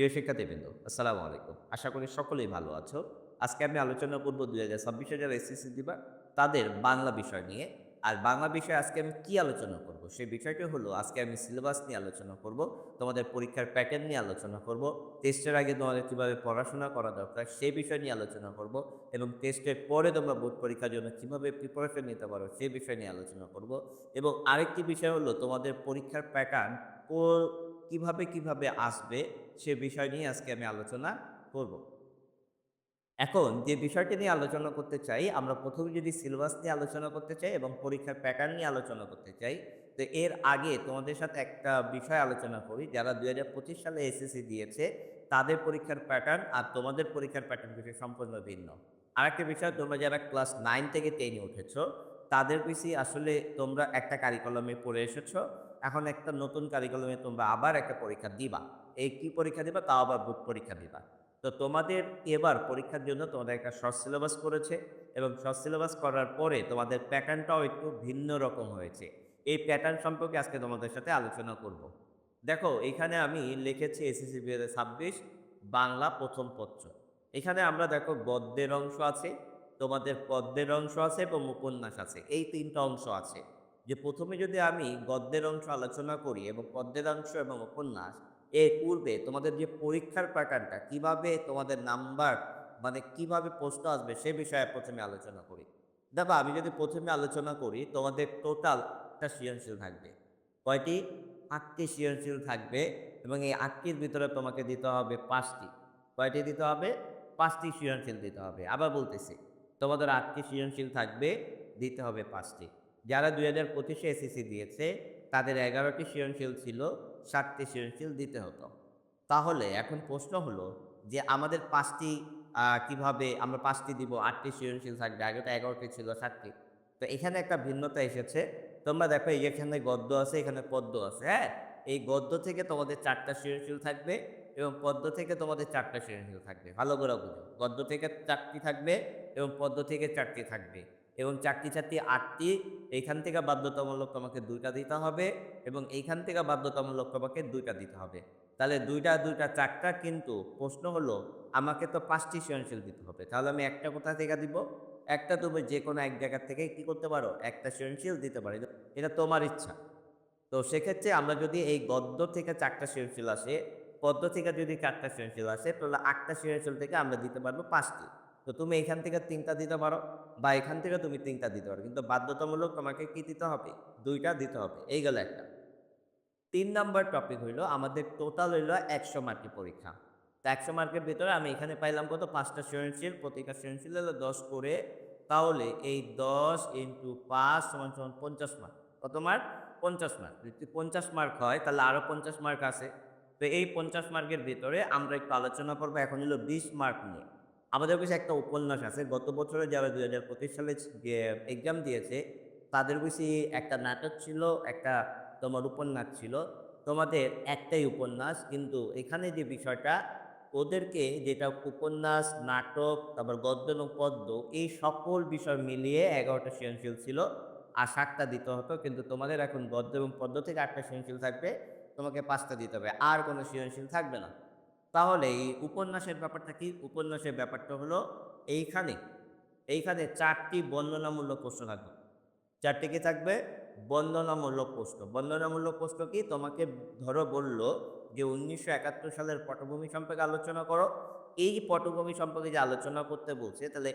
প্রিয় শিক্ষার্থীবৃন্দ, আসসালামু আলাইকুম। আশা করি সকলেই ভালো আছো। আজকে আমি আলোচনা করব দুই হাজার ছাব্বিশে যারা এসএসসি দিবা, তাদের বাংলা বিষয় নিয়ে। আর বাংলা বিষয়ে আজকে আমি কি আলোচনা করব? সেই বিষয়টি হলো, আজকে আমি সিলেবাস নিয়ে আলোচনা করব, তোমাদের পরীক্ষার প্যাটার্ন নিয়ে আলোচনা করব টেস্টের আগে তোমাদের কীভাবে পড়াশোনা করা দরকার সেই বিষয় নিয়ে আলোচনা করব, এবং টেস্টের পরে তোমরা বোর্ড পরীক্ষার জন্য কীভাবে প্রিপারেশন নিতে পারো সেই বিষয় নিয়ে আলোচনা করব। এবং আরেকটি বিষয় হলো, তোমাদের পরীক্ষার প্যাটার্ন কীভাবে কীভাবে আসবে সে বিষয় নিয়ে আজকে আমি আলোচনা করব। এখন যে বিষয়টি নিয়ে আলোচনা করতে চাই, আমরা প্রথমে যদি সিলেবাস নিয়ে আলোচনা করতে চাই এবং পরীক্ষার প্যাটার্ন নিয়ে আলোচনা করতে চাই, তো এর আগে তোমাদের সাথে একটা বিষয় আলোচনা করি। যারা দুই হাজার পঁচিশ সালে এসএসসি দিয়েছে, তাদের পরীক্ষার প্যাটার্ন আর তোমাদের পরীক্ষার প্যাটার্ন বিষয় সম্পূর্ণ ভিন্ন। আরেকটা বিষয়, তোমরা যারা ক্লাস নাইন থেকে টেনে উঠেছো, তাদের বেশি আসলে তোমরা একটা কারিকলমে পড়ে এসেছ। এখন একটা নতুন কারিকুলামে তোমরা আবার একটা পরীক্ষা দিবা। এই কি পরীক্ষা দিবা? তাও আবার বুথ পরীক্ষা দিবা। তো তোমাদের এবার পরীক্ষার জন্য তোমাদের একটা শর্ট সিলেবাস করেছে এবং শর্ট সিলেবাস করার পরে তোমাদের প্যাটার্নটাও একটু ভিন্ন রকম হয়েছে। এই প্যাটার্ন সম্পর্কে আজকে তোমাদের সাথে আলোচনা করব। দেখো, এখানে আমি লিখেছি এসএসসি দুই হাজার ছাব্বিশ, বাংলা প্রথম পত্র। এখানে আমরা দেখো গদ্যের অংশ আছে, তোমাদের পদ্মের অংশ আছে এবং উপন্যাস আছে। এই তিনটা অংশ আছে। যে প্রথমে যদি আমি গদ্যের অংশ আলোচনা করি এবং পদ্মের অংশ এবং উপন্যাস, এর পূর্বে তোমাদের যে পরীক্ষার প্যাটার্নটা কীভাবে তোমাদের নাম্বার মানে কীভাবে প্রশ্ন আসবে সে বিষয়ে প্রথমে আলোচনা করি। দেখো, আমি যদি প্রথমে আলোচনা করি, তোমাদের টোটাল একটা সৃজনশীল থাকবে। কয়টি? আটটি সৃজনশীল থাকবে এবং এই আটটির ভিতরে তোমাকে দিতে হবে পাঁচটি। কয়টি দিতে হবে? পাঁচটি সৃজনশীল দিতে হবে। আবার বলতেছি, তোমাদের আটটি সৃজনশীল থাকবে, দিতে হবে পাঁচটি। যারা দুই হাজার পঁচিশে এসএসসি দিয়েছে, তাদের এগারোটি সৃজনশীল ছিল ষাটটি সৃজনশীল দিতে হতো। তাহলে এখন প্রশ্ন হলো যে আমাদের পাঁচটি কীভাবে আমরা পাঁচটি দিব, আটটি সৃজনশীল থাকবে, আগে তো এগারোটি ছিল ষাটটি তো এখানে একটা ভিন্নতা এসেছে। তোমরা দেখো এখানে গদ্য আছে, এখানে পদ্য আছে হ্যাঁ? এই গদ্য থেকে তোমাদের চারটা সৃজনশীল থাকবে এবং পদ্য থেকে তোমাদের চারটা সৃজনশীল থাকবে। ভালো করে বুঝো। গদ্য থেকে চারটি থাকবে এবং পদ্য থেকে চারটি থাকবে। এবং চারটি চারটি আটটি, এইখান থেকে বাধ্যতামূলক তোমাকে দুইটা দিতে হবে এবং এইখান থেকে বাধ্যতামূলক তোমাকে দুইটা দিতে হবে। তাহলে দুইটা দুইটা, চারটা কিন্তু প্রশ্ন হলো, আমাকে তো পাঁচটি সৃজনশীল দিতে হবে। তাহলে আমি একটা কোথা থেকে দিব? একটা তুমি যে কোনো এক জায়গা থেকে কি করতে পারো? একটা সৃজনশীল দিতে পারো। এটা তোমার ইচ্ছা। তো সেক্ষেত্রে আমরা যদি এই গদ্য থেকে চারটা সৃজনশীল আসে, পদ্য থেকে যদি চারটা সৃজনশীল আসে, তাহলে আটটা সৃজনশীল থেকে আমরা দিতে পারব পাঁচটি। তো তুমি এখান থেকে তিনটা দিতে পারো বা এখান থেকে তুমি তিনটা দিতে পারো। কিন্তু বাধ্যতামূলক তোমাকে কি দিতে হবে? দুইটা দিতে হবে। এই গেল একটা। তিন নম্বর টপিক হইল আমাদের টোটাল হইল একশো মার্কের পরীক্ষা। তো একশো মার্কের ভিতরে আমি এখানে পাইলাম কত? পাঁচটা সৃজনশীল। প্রতিটা সৃজনশীল হলো দশ করে। তাহলে এই দশ ইন্টু পাঁচ সমান সমান পঞ্চাশ মার্ক কত মার্ক পঞ্চাশ মার্ক যদি পঞ্চাশ মার্ক হয়, তাহলে আরও পঞ্চাশ মার্ক আছে। তো এই পঞ্চাশ মার্কের ভিতরে আমরা একটু আলোচনা করব। এখন হলো বিশ মার্ক নিয়ে। আমাদের কাছে একটা উপন্যাস আছে। গত বছরে যারা দুই হাজার পঁচিশ সালে এক্সাম দিয়েছে, তাদের বেশি একটা নাটক ছিল, একটা তোমার উপন্যাস ছিল। তোমাদের একটাই উপন্যাস, কিন্তু এখানে যে বিষয়টা, ওদেরকে যেটা উপন্যাস, নাটক, তারপর গদ্য পদ্য, এই সকল বিষয় মিলিয়ে এগারোটা সৃজনশীল ছিল। আর সাতটা দিতে হতো, কিন্তু তোমাদের এখন গদ্য এবং পদ্য থেকে আটটা সৃজনশীল থাকবে, তোমাকে পাঁচটা দিতে হবে। আর কোনো সৃজনশীল থাকবে না। তাহলে এই উপন্যাসের ব্যাপারটা কি? উপন্যাসের ব্যাপারটা হলো এইখানে। এইখানে চারটি বর্ণনামূলক প্রশ্ন থাকবে। চারটি কি থাকবে? বর্ণনামূলক প্রশ্ন। বর্ণনামূলক প্রশ্ন কি? তোমাকে ধরো বলল যে উনিশশো একাত্তর সালের পটভূমি সম্পর্কে আলোচনা করো। এই পটভূমি সম্পর্কে যে আলোচনা করতে বলছে, তাহলে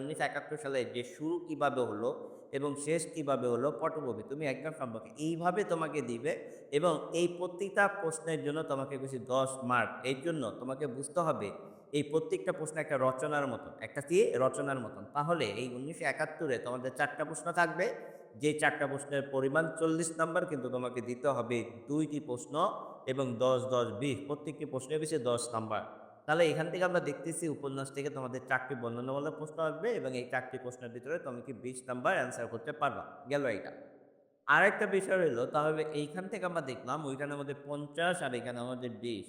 উনিশশো একাত্তর সালে যে শুরু কীভাবে হলো এবং শেষ কীভাবে হলো পটভূমি, তুমি একদম সম্পর্কে এইভাবে তোমাকে দিবে এবং এই প্রত্যেকটা প্রশ্নের জন্য তোমাকে বেশি দশ মার্ক এর জন্য তোমাকে বুঝতে হবে এই প্রত্যেকটা প্রশ্ন একটা রচনার মতন, একটা কি? রচনার মতন। তাহলে এই উনিশশো একাত্তরে তোমাদের চারটা প্রশ্ন থাকবে। যে চারটা প্রশ্নের পরিমাণ চল্লিশ নাম্বার কিন্তু তোমাকে দিতে হবে দুইটি প্রশ্ন। এবং দশ দশ, বিশ, প্রত্যেকটি প্রশ্নের বেশি দশ নাম্বার। তাহলে এখান থেকে আমরা দেখতেছি উপন্যাস থেকে তোমাদের চারটি বর্ণনামূলক প্রশ্ন আসবে এবং এই চারটি প্রশ্নের ভিতরে তুমি কি বিশ নাম্বার অ্যান্সার করতে পারবা? গেল এইটা। আরেকটা বিষয় রইল, তাহলে এইখান থেকে আমরা দেখলাম ওইখানে আমাদের পঞ্চাশ আর এখানে আমাদের বিশ।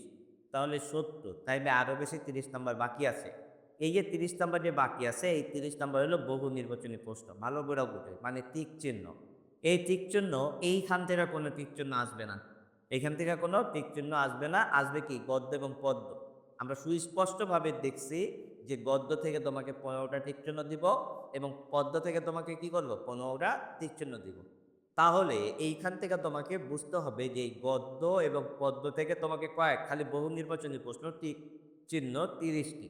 তাহলে সত্তর, তাইলে আরও বেশি তিরিশ নাম্বার বাকি আছে। এই যে তিরিশ নাম্বার যে বাকি আছে, এই তিরিশ নাম্বার হলো বহু নির্বাচনী প্রশ্ন, ভালো করে মানে টিক চিহ্ন। এই টিক চিহ্ন, এইখান থেকে কোনো টিক চিহ্ন আসবে না। এখান থেকে কোনো টিক চিহ্ন আসবে না, আসবে কি? গদ্য এবং পদ্ম আমরা সুস্পষ্টভাবে দেখছি যে গদ্য থেকে তোমাকে পনেরোটা টিক চিহ্ন দিব এবং পদ্ম থেকে তোমাকে কি করব? পনেরোটা টিক চিহ্ন দিব। তাহলে এইখান থেকে তোমাকে বুঝতে হবে যে এই গদ্য এবং পদ্ম থেকে তোমাকে কয়েক, খালি বহু নির্বাচনী প্রশ্ন টিক চিহ্ন তিরিশটি।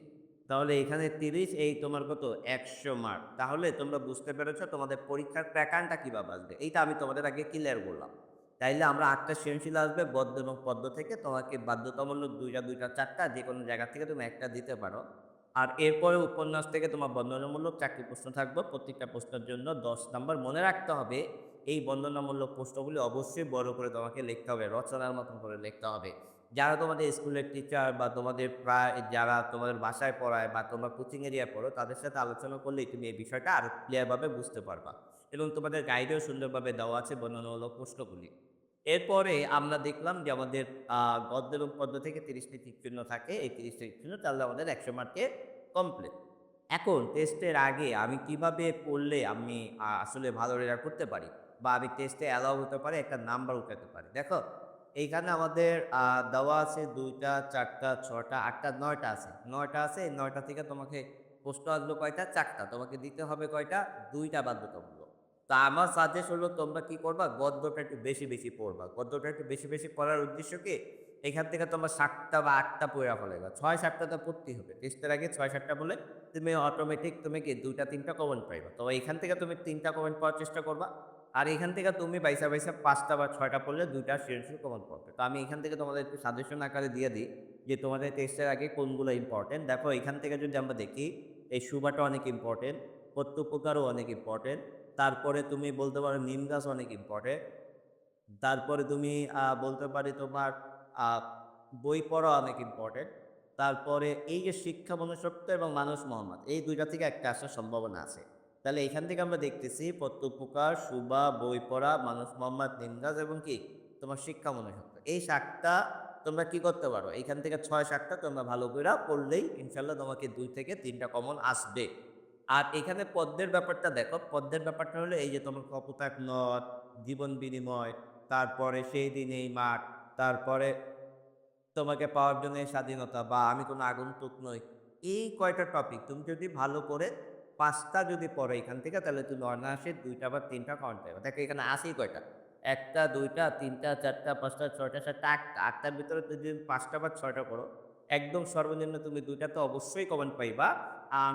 তাহলে এখানে তিরিশ, এই তোমার কত? একশো মার্ক তাহলে তোমরা বুঝতে পেরেছ তোমাদের পরীক্ষার প্যাটার্নটা কীভাবে আসবে। এইটা আমি তোমাদের আগে ক্লিয়ার করলাম। তাইলে আমরা আটটা সৃজনশীল আসবে, বদ্ধ এবং পদ্ম থেকে। তোমাকে বাধ্যতামূলক দুইটা দুইটা, চারটা যে কোনো জায়গা থেকে তুমি একটা দিতে পারো। আর এরপরে উপন্যাস থেকে তোমার বর্ণনামূলক চারটি প্রশ্ন থাকবে। প্রত্যেকটা প্রশ্নের জন্য দশ নাম্বার মনে রাখতে হবে, এই বর্ণনামূলক প্রশ্নগুলি অবশ্যই বড় করে তোমাকে লিখতে হবে, রচনার মতন করে লিখতে হবে। যারা তোমাদের স্কুলের টিচার বা তোমাদের প্রায় যারা তোমাদের বাসায় পড়ায় বা তোমরা কোচিং এরিয়া পড়ো, তাদের সাথে আলোচনা করলেই তুমি এই বিষয়টা আরও ক্লিয়ারভাবে বুঝতে পারবা। এবং তোমাদের গাইডেও সুন্দরভাবে দেওয়া আছে বর্ণনামূলক প্রশ্নগুলি। এরপরে আমরা দেখলাম যে আমাদের গদ্য এবং পদ্য থেকে তিরিশটি চিহ্ন থাকে। এই তিরিশটি চিহ্ন তাহলে আমাদের একশো মার্কে কমপ্লিট এখন টেস্টের আগে আমি কীভাবে পড়লে আমি আসলে ভালো রেজাল্ট করতে পারি? বা আমি টেস্টে অ্যালাউ হতে পারি? একটা নাম্বার উঠাতে পারি। দেখো, এইখানে আমাদের দেওয়া আছে দুইটা, চারটা, ছটা, আটটা, নয়টা আছে। নয়টা আছে, এই নয়টা থেকে তোমাকে প্রশ্ন আসলো কয়টা? চারটা। তোমাকে দিতে হবে কয়টা? দুইটা বাধ্যতামূলক। তা আমার সাজেস্ট হলো তোমরা কি করবা? গদ্যটা একটু বেশি বেশি পড়বা। গদ্যটা একটু বেশি বেশি পড়ার উদ্দেশ্য কি? এখান থেকে তোমরা সাতটা বা আটটা পড়া ফেলেগা ছয়, সাতটা তো পড়তেই হবে। টেস্টের আগে ছয়, সাতটা বলে তুমি অটোমেটিক তুমি কি দুইটা, তিনটা কমেন্ট পাইবা। তো এখান থেকে তুমি তিনটা কমেন্ট পাওয়ার চেষ্টা করবা। আর এখান থেকে তুমি বাইসা বাইসা পাঁচটা বা ছয়টা পড়লে দুইটা সৃজনশীল কমেন্ট পড়বে তো আমি এখান থেকে তোমাদের একটু সাজেশন আকারে দিয়ে দিই যে তোমাদের টেস্টের আগে কোনগুলো ইম্পর্টেন্ট দেখো এখান থেকে যদি আমরা দেখি, এই সুবাটা অনেক ইম্পর্টেন্ট প্রত্যুপকারও অনেক ইম্পর্টেন্ট তারপরে তুমি বলতে পারো নিম গাছ অনেক ইম্পর্টেন্ট তারপরে তুমি বলতে পারি তোমার বই পড়া অনেক ইম্পর্টেন্ট তারপরে এই যে শিক্ষা মনুষ্যত্ব এবং মানুষ মোহাম্মদ, এই দুইটা থেকে একটা আসার সম্ভাবনা আছে। তাহলে এখান থেকে আমরা দেখতেছি প্রত্যুপকার, সুবা, বই পড়া, মানুষ মোহাম্মদ নিমগাছ এবং কি? তোমার শিক্ষা মনুষ্যত্ব। এই সাতটা তোমরা কি করতে পারো? এখান থেকে ছয় সাতটা তোমরা ভালো করে পড়লেই ইনশাল্লাহ তোমাকে দুই থেকে তিনটা কমন আসবে। আর এখানে পদ্মের ব্যাপারটা দেখো, পদ্মের ব্যাপারটা হলো এই যে তোমার কপোতাক নদ, জীবন বিনিময়, তারপরে সেই দিন এই মাঠ, তারপরে তোমাকে পাওয়ার জন্য স্বাধীনতা বা আমি কোনো আগন্তুক নই। এই কয়টা টপিক তুমি যদি ভালো করে পাঁচটা যদি পড়ো এখান থেকে, তাহলে তুমি অনায়াসে দুইটা বা তিনটা কাউন্ট পাবে দেখো এখানে আসেই কয়টা? একটা, দুইটা, তিনটা, চারটা, পাঁচটা, ছয়টা, সাতটা, আটটা। আটটার ভিতরে তুমি পাঁচটা বা ছয়টা করো একদম সর্বনিম্ন তুমি দুইটা তো অবশ্যই কমেন্ট পাইবা। আর